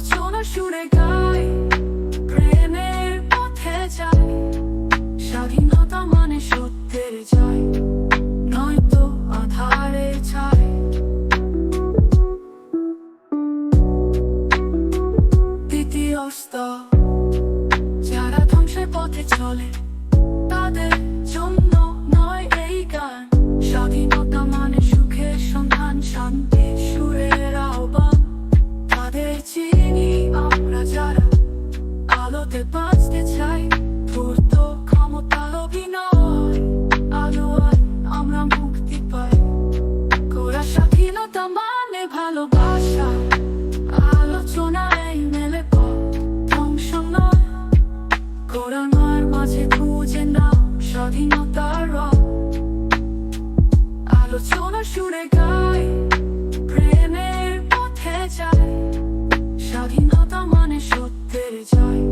আলোচনা সুরে গায় প্রেমের পথে যায় স্বাধীনতা মানে সত্যের যায় নয়তো আধারে ছায় দ্বিতীয় স্তর যারা ধ্বংসের পথে চলে, তাদের জন্য নয় এই গান। স্বাধীনতা মানে স্বাধীনতার আলোচনা প্রেমের পথে যায় স্বাধীনতা মানে সত্যের জয়।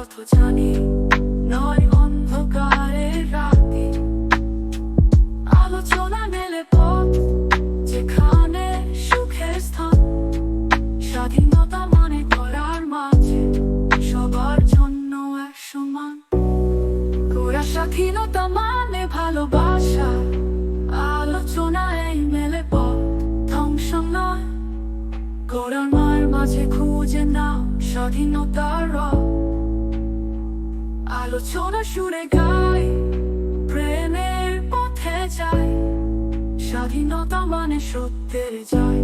অর্থ জানি যেখানে সুখের স্বাধীনতা করার স্বাধীনতা মানে ভালোবাসা আলোচনায় মেলে পথ নয় কোরআনার মাঝে খুঁজে নাও স্বাধীনতার রথ আলোচনা সুরে গায় প্রেমের পথে যায় স্বাধীনতা মানে সত্যের যায়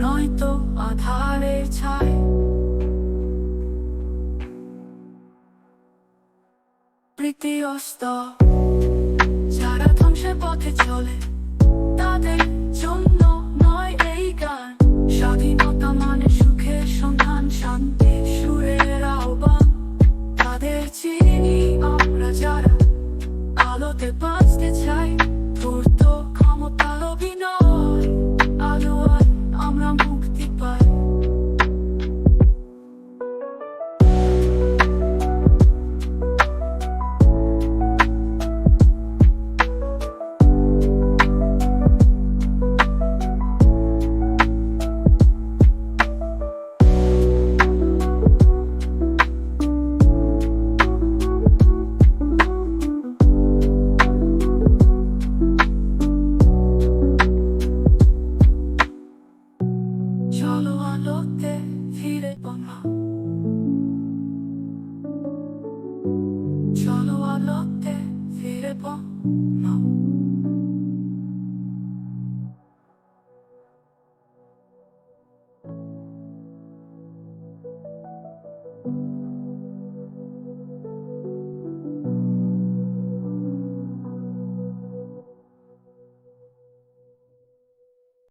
নয়তো আধারের ছায় প্রীতি অস্ত, যারা ধ্বংসের পথে চলে, তাদের জন্য হতে পারে 梦